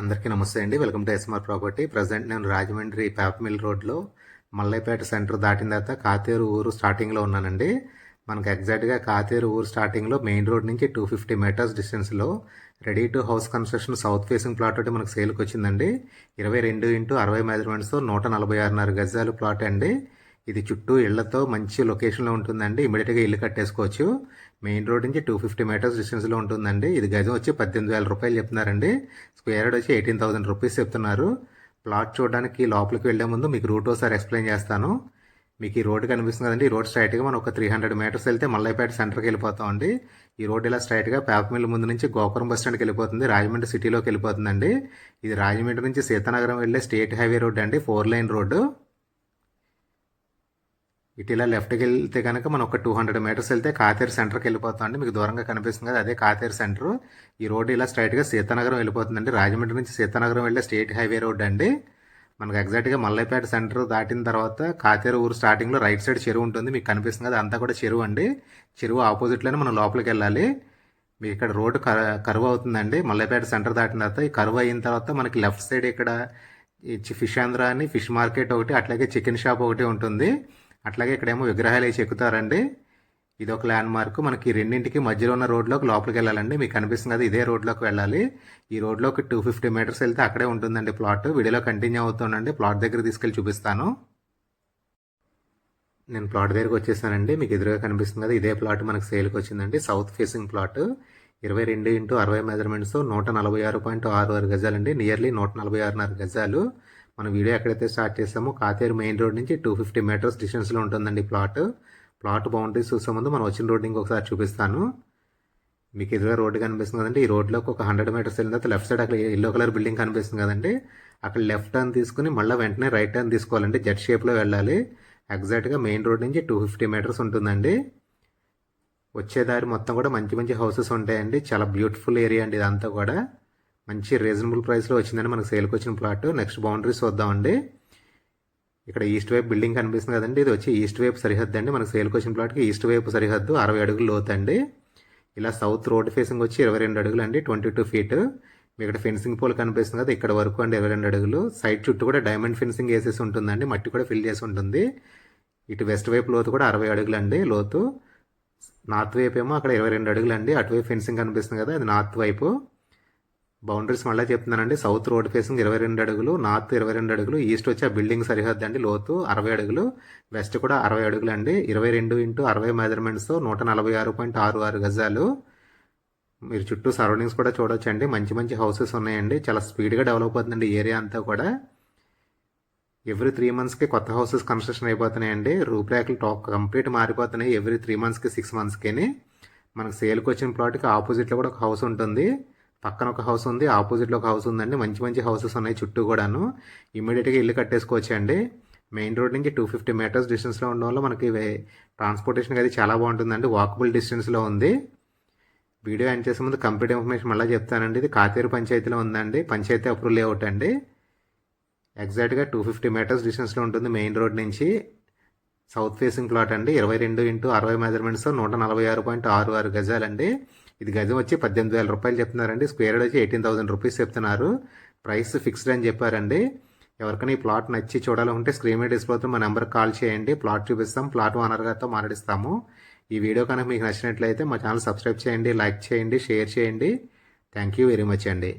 అందరికీ నమస్తే అండి. Welcome to S R property present నేను రాజమండ్రి పేపమిల్ రోడ్లో మల్లైపేట సెంటర్ దాటిన తర్వాత కాతేరు ఊరు స్టార్టింగ్లో ఉన్నానండి. మనకు ఎగ్జాక్ట్గా కాతేరు ఊరు స్టార్టింగ్లో మెయిన్ రోడ్ నుంచి టూ ఫిఫ్టీ మీటర్స్ డిస్టెన్స్లో ready to house construction south facing plot ఒకటి మనకు సేల్కి వచ్చిందండి. ఇరవై రెండు ఇంటూ అరవై మెజర్మెంట్స్తో నూట నలభై ఆరున్నర గజాలు ప్లాట్ అండి. ఇది చుట్టూ ఇళ్ళతో మంచి లొకేషన్లో ఉంటుందండి. ఇమీడియట్గా ఇల్లు కట్టేసుకోవచ్చు. మెయిన్ రోడ్ నుంచి టూ ఫిఫ్టీ మీటర్స్ డిస్టెన్స్లో ఉంటుందండి. ఇది గజం వచ్చి పద్దెనిమిది వేల రూపాయలు చెప్తున్నారండి. స్క్వేర్ యార్డ్ వచ్చి ఎయిటీన్ థౌసండ్ రూపీస్ చెప్తున్నారు. ప్లాట్ చూడడానికి లోపలికి వెళ్ళే ముందు మీకు రూట్ ఒకసారి ఎక్స్ప్లెయిన్ చేస్తాను. మీకు ఈ రోడ్డు కనిపిస్తుంది కదండి. ఈ రోడ్ స్ట్రైట్గా మనం ఒక త్రీ హండ్రెడ్ మీటర్స్ వెళ్తే మల్లైపేట సెంటర్కి వెళ్ళిపోతామండి. ఈ రోడ్ ఇలా స్ట్రైట్గా పేపమిల్ ముందు నుంచి గోపురం బస్ స్టాండ్కి వెళ్ళిపోతుంది. రాజమండ్రి సిటీలోకి వెళ్ళిపోతుందండి. ఇది రాజమండ్రి నుంచి సీతానగరం వెళ్ళే స్టేట్ హైవే రోడ్ అండి. ఫోర్ లైన్ రోడ్డు ఇటు ఇలా లెఫ్ట్కి వెళ్తే కనుక మనం ఒక టూ హండ్రెడ్ మీటర్స్ వెళ్తే కాతేరు సెంటర్కి వెళ్ళిపోతాం అండి. మీకు దూరంగా కనిపిస్తుంది కదా అదే కాతేరు సెంటర్ ఈ రోడ్డు ఇలా స్ట్రైట్గా సీతానగరం వెళ్ళిపోతుందండి. రాజమండ్రి నుంచి సీతానగరం వెళ్ళే స్టేట్ హైవే రోడ్ అండి. మనకు ఎగ్జాక్ట్గా మల్లైపేట సెంటర్ దాటిన తర్వాత కాతేరు ఊరు స్టార్టింగ్లో రైట్ సైడ్ చెరువు ఉంటుంది. మీకు కనిపిస్తుంది కదా అంతా కూడా చెరువు అండి. చెరువు ఆపోజిట్లోనే మనం లోపలికి వెళ్ళాలి. మీకు ఇక్కడ రోడ్డు కరువు అవుతుందండి. మల్లైపేట సెంటర్ దాటిన తర్వాత ఈ కరువు అయిన తర్వాత మనకి లెఫ్ట్ సైడ్ ఇక్కడ ఫిష్ ఆంధ్ర అని ఫిష్ మార్కెట్ ఒకటి అట్లాగే చికెన్ షాప్ ఒకటి ఉంటుంది. అట్లాగే ఇక్కడేమో విగ్రహాలు వేసి ఎక్కుతారండి. ఇది ఒక ల్యాండ్ మార్క్ మనకి రెండింటికి మధ్యలో ఉన్న రోడ్లోకి లోపలికి వెళ్ళాలండి. మీకు కనిపిస్తుంది కదా ఇదే రోడ్లోకి వెళ్ళాలి. ఈ రోడ్లోకి టూ ఫిఫ్టీ మీటర్స్ వెళ్తే అక్కడే ఉంటుందండి ప్లాట్ వీడియోలో కంటిన్యూ అవుతుందండి ప్లాట్ దగ్గర తీసుకెళ్ళి చూపిస్తాను. నేను ప్లాట్ దగ్గరకు వచ్చేసానండి. మీకు ఎదురుగా కనిపిస్తుంది కదా ఇదే ప్లాట్ మనకు సేల్కి వచ్చిందండి. సౌత్ ఫేసింగ్ ప్లాట్ ఇరవై రెండు ఇంటూ అరవై మెజర్మెంట్స్ నూట నలభై ఆరు పాయింట్ ఆరు ఆరు గజాలండి. నియర్లీ నూట నలభై ఆరున్నర గజాలు. మన వీడియో ఎక్కడైతే స్టార్ట్ చేస్తామో కాతేరు మెయిన్ రోడ్ నుంచి టూ ఫిఫ్టీ మీటర్స్ డిస్టెన్స్లో ఉంటుందండి ప్లాట్ ప్లాట్ బౌండరీస్ చూసే ముందు మనం వచ్చిన రోడ్ ఇంకొకసారి చూపిస్తాను. మీకు ఎదురుగా రోడ్డు కనిపిస్తుంది కదండి. ఈ రోడ్లోకి ఒక హండ్రెడ్ మీటర్స్ వెళ్ళిన తర్వాత లెఫ్ట్ సైడ్ అక్కడ ఎల్లో కలర్ బిల్డింగ్ కనిపిస్తుంది కదండి. అక్కడ లెఫ్ట్ టర్న్ తీసుకుని మళ్ళీ వెంటనే రైట్ టర్న్ తీసుకోవాలండి. జెడ్ షేప్లో వెళ్ళాలి. ఎగ్జాక్ట్గా మెయిన్ రోడ్ నుంచి టూ ఫిఫ్టీ మీటర్స్ ఉంటుందండి. వచ్చే దారి మొత్తం కూడా మంచి మంచి హౌసెస్ ఉంటాయండి. చాలా బ్యూటిఫుల్ ఏరియా అండి ఇదంతా కూడా. మంచి రీజనబుల్ ప్రైస్లో వచ్చిందండి మనకు సేల్కి వచ్చిన ప్లాట్ నెక్స్ట్ బౌండరీస్ చూద్దామండి. ఇక్కడ ఈస్ట్ వైపు బిల్డింగ్ కనిపిస్తుంది కదండి. ఇది వచ్చి ఈస్ట్ వైపు సరిహద్దు అండి. మనకు సేల్కి వచ్చిన ప్లాట్కి ఈస్ట్ వైపు సరిహద్దు అరవై అడుగులు లోతండి ఇలా సౌత్ రోడ్ ఫేసింగ్ వచ్చి ఇరవై రెండు అడుగులు అండి ట్వంటీ టూ ఫీట్ ఇక్కడ ఫెన్సింగ్ పోల్ కనిపిస్తుంది కదా ఇక్కడ వరకు అండి ఇరవై రెండు అడుగులు. సైడ్ చుట్టూ కూడా డైమండ్ ఫెన్సింగ్ వేసేసి ఉంటుందండి. మట్టి కూడా ఫిల్ చేసి ఉంటుంది. ఇటు వెస్ట్ వైపు లోతు కూడా అరవై అడుగులు అండి లోతు. నార్త్ వైపు ఏమో అక్కడ ఇరవై రెండు అడుగులు అండి. అటువైపు ఫెన్సింగ్ కనిపిస్తుంది కదా అది నార్త్ వైపు. బౌండరీస్ మళ్ళీ చెప్తున్నానండి. సౌత్ రోడ్ ఫేసింగ్ ఇరవై రెండు అడుగులు నార్త్ ఇరవై రెండు అడుగులు ఈస్ట్ వచ్చి ఆ బిల్డింగ్ సరిహద్దు అండి లోతు అరవై అడుగులు వెస్ట్ కూడా అరవై అడుగులు అండి. ఇరవై రెండు ఇంటూ అరవై మెజర్మెంట్స్తో నూట నలభై ఆరు పాయింట్ ఆరు ఆరు గజాలు. మీరు చుట్టూ సరౌండింగ్స్ కూడా చూడొచ్చండి. మంచి మంచి హౌసెస్ ఉన్నాయండి. చాలా స్పీడ్గా డెవలప్ అవుతుందండి ఏరియా అంతా కూడా. ఎవ్రీ త్రీ మంత్స్కి కొత్త హౌసెస్ కన్స్ట్రక్షన్ అయిపోతున్నాయండి. రూపురేఖలు టాక్ కంప్లీట్ మారిపోతున్నాయి. ఎవ్రీ త్రీ మంత్స్కి సిక్స్ మంత్స్కి మనకు సేల్కి వచ్చిన ప్లాట్కి ఆపోజిట్లో కూడా ఒక హౌస్ ఉంటుంది. పక్కన ఒక హౌస్ ఉంది ఆపోజిట్లో ఒక హౌస్ ఉందండి. మంచి మంచి హౌసెస్ ఉన్నాయి చుట్టూ కూడాను. ఇమీడియట్గా ఇల్లు కట్టేసుకోవచ్చు అండి మెయిన్ రోడ్ నుంచి టూ ఫిఫ్టీ మీటర్స్ డిస్టెన్స్లో ఉండడం వల్ల మనకి ట్రాన్స్పోర్టేషన్ అది చాలా బాగుంటుందండి. వాకబుల్ డిస్టెన్స్లో ఉంది. వీడియో ఎండ్ చేసే ముందు కంప్లీట్ ఇన్ఫర్మేషన్ మళ్ళీ చెప్తానండి. ఇది కాతేరు పంచాయతీలో ఉందండి. పంచాయతీ అప్రూవల్ లేఅవుట్ అండి. ఎగ్జాక్ట్గా టూ ఫిఫ్టీ మీటర్స్ డిస్టెన్స్లో ఉంటుంది మెయిన్ రోడ్ నుంచి. సౌత్ ఫేసింగ్ ప్లాట్ అండి. ఇరవై రెండు ఇంటూ అరవై మెజర్మెంట్స్ నూట నలభై ఆరు పాయింట్ ఆరు ఆరు గజాలండి. ఇది గజం వచ్చి పద్దెనిమిది వేల రూపాయలు చెప్తున్నారండి. స్క్వేర్ వచ్చి ఎయిటీన్ థౌసండ్ రూపీస్ చెప్తున్నారు. ప్రైస్ ఫిక్స్డ్ అని చెప్పారండి. ఎవరికైనా ఈ ప్లాట్ నచ్చి చూడాలంటే స్క్రీన్ మీద డిస్ప్లేతో మా నెంబర్కి కాల్ చేయండి. ప్లాట్ చూపిస్తాం. ప్లాట్ ఓనర్ గారితో మాట్లాడిస్తాము. ఈ వీడియో కనుక మీకు నచ్చినట్లయితే మా ఛానల్ సబ్స్క్రైబ్ చేయండి లైక్ చేయండి షేర్ చేయండి. థ్యాంక్ యూ వెరీ మచ్ అండి.